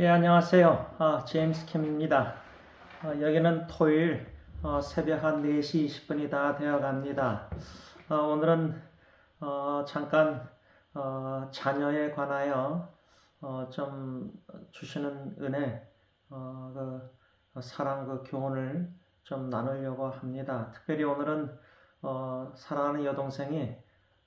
예, 안녕하세요. 아, 제임스 캠입니다. 어, 여기는 토요일 어, 새벽 한 4시 20분이 다 되어 갑니다. 어, 오늘은 어, 잠깐 어, 자녀에 관하여 어, 좀 주시는 은혜, 어, 그 사랑 그 교훈을 좀 나누려고 합니다. 특별히 오늘은 어, 사랑하는 여동생이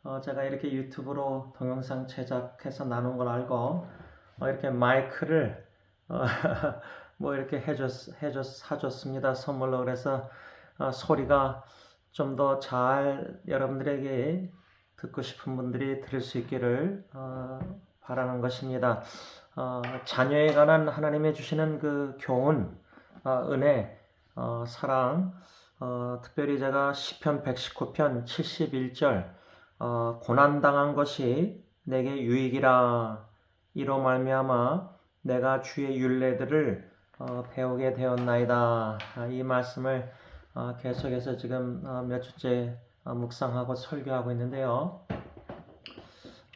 어, 제가 이렇게 유튜브로 동영상 제작해서 나눈 걸 알고 어, 이렇게 마이크를 어, 뭐 이렇게 해줬, 해줬, 사줬습니다. 선물로 그래서 어, 소리가 좀 더 잘 여러분들에게 듣고 싶은 분들이 들을 수 있기를 어, 바라는 것입니다. 어, 자녀에 관한 하나님의 주시는 그 교훈, 어, 은혜, 어, 사랑, 어, 특별히 제가 시편 119편 71절 어, 고난 당한 것이 내게 유익이라 이로 말미암아 내가 주의 율례들을 어, 배우게 되었나이다. 아, 이 말씀을 어, 계속해서 지금 어, 몇 주째 어, 묵상하고 설교하고 있는데요.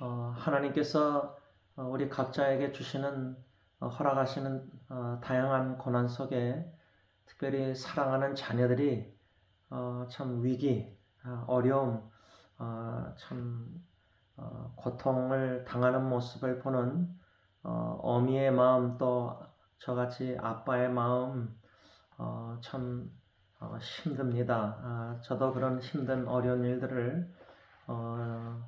어, 하나님께서 어, 우리 각자에게 주시는 어, 허락하시는 어, 다양한 고난 속에 특별히 사랑하는 자녀들이 어, 참 위기, 아, 어려움, 어, 참 어, 고통을 당하는 모습을 보는 어, 어미의 마음 또 저같이 아빠의 마음 어, 참 어, 힘듭니다. 아, 저도 그런 힘든 어려운 일들을 어,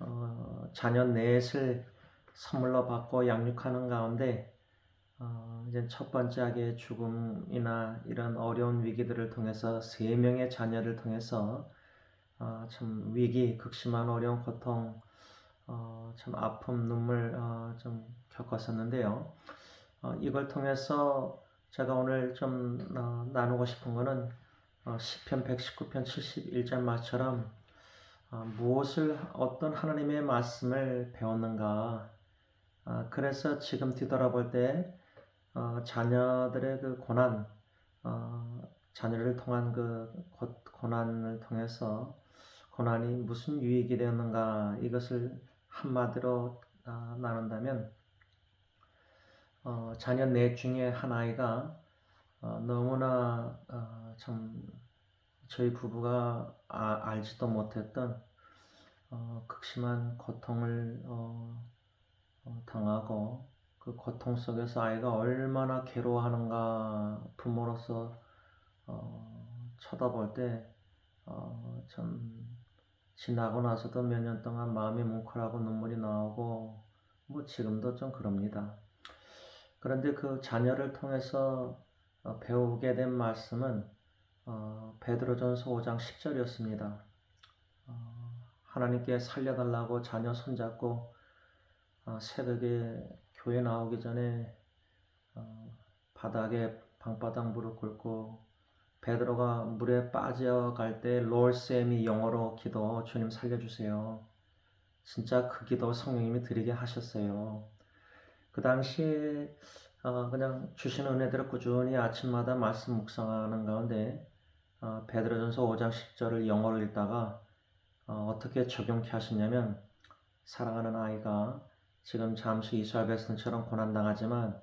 어, 자녀 넷을 선물로 받고 양육하는 가운데 어, 이제 첫 번째 아기의 죽음이나 이런 어려운 위기들을 통해서 세 명의 자녀를 통해서 어, 참 위기, 극심한 어려운 고통, 어, 참 아픔, 눈물 어, 좀 겪었었는데요. 어, 이걸 통해서 제가 오늘 좀 어, 나누고 싶은 거는 어, 시편 119편 71절 말처럼 어, 무엇을 어떤 하나님의 말씀을 배웠는가. 아, 그래서 지금 뒤돌아볼 때 어, 자녀들의 그 고난, 어, 자녀를 통한 그 고, 고난을 통해서 고난이 무슨 유익이 되었는가 이것을 한마디로 아, 나눈다면 어, 자녀 넷 중에 한 아이가 어, 너무나 어, 참 저희 부부가 아, 알지도 못했던 어, 극심한 고통을 어, 어, 당하고 그 고통 속에서 아이가 얼마나 괴로워하는가 부모로서 어, 쳐다볼 때 어, 참 지나고 나서도 몇 년 동안 마음이 뭉클하고 눈물이 나오고 뭐 지금도 좀 그럽니다. 그런데 그 자녀를 통해서 어, 배우게 된 말씀은 어, 베드로전서 5장 10절이었습니다. 어, 하나님께 살려달라고 자녀 손잡고 어, 새벽에 교회 나오기 전에 어, 바닥에 방바닥 무릎 꿇고 베드로가 물에 빠져갈 때 롤쌤이 영어로 기도 주님 살려주세요. 진짜 그 기도 성령님이 드리게 하셨어요. 그 당시에 어, 그냥 주신 은혜들을 꾸준히 아침마다 말씀 묵상하는 가운데 어, 베드로전서 5장 10절을 영어로 읽다가 어, 떻게 적용케 하시냐면 사랑하는 아이가 지금 잠시 이스라엘 백성처럼 고난당하지만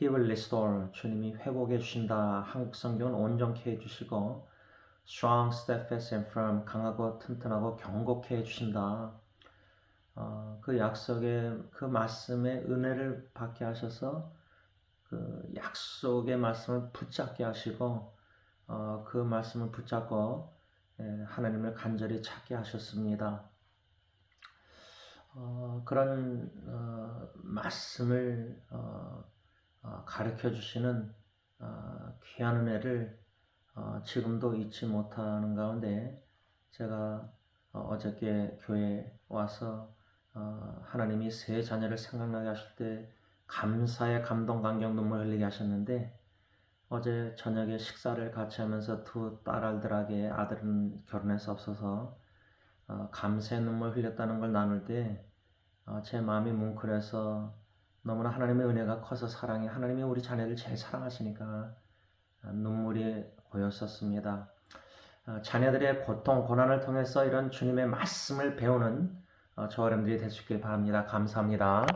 He will restore. 주님이 회복해 주신다. 한국 성경은 온전케 해 주시고 strong, steadfast and firm. 강하고 튼튼하고 경고케 해 주신다. 어, 그 약속의 그 말씀의 은혜를 받게 하셔서 그 약속의 말씀을 붙잡게 하시고 어, 그 말씀을 붙잡고 예, 하나님을 간절히 찾게 하셨습니다. 어, 그런 어, 말씀을 어, 어, 가르쳐 주시는 어, 귀한 은혜를 어, 지금도 잊지 못하는 가운데 제가 어저께 교회 와서 하나님이 새 자녀를 생각나게 하실 때 감사의 감동, 감격, 눈물 흘리게 하셨는데 어제 저녁에 식사를 같이 하면서 두 딸아들에게 아들은 결혼해서 없어서 감사의 눈물 흘렸다는 걸 나눌 때 제 마음이 뭉클해서 너무나 하나님의 은혜가 커서 사랑해 하나님이 우리 자녀를 제일 사랑하시니까 눈물이 고였었습니다. 어, 자녀들의 고통, 고난을 통해서 이런 주님의 말씀을 배우는 어, 저 어른들이 있길 바랍니다. 감사합니다.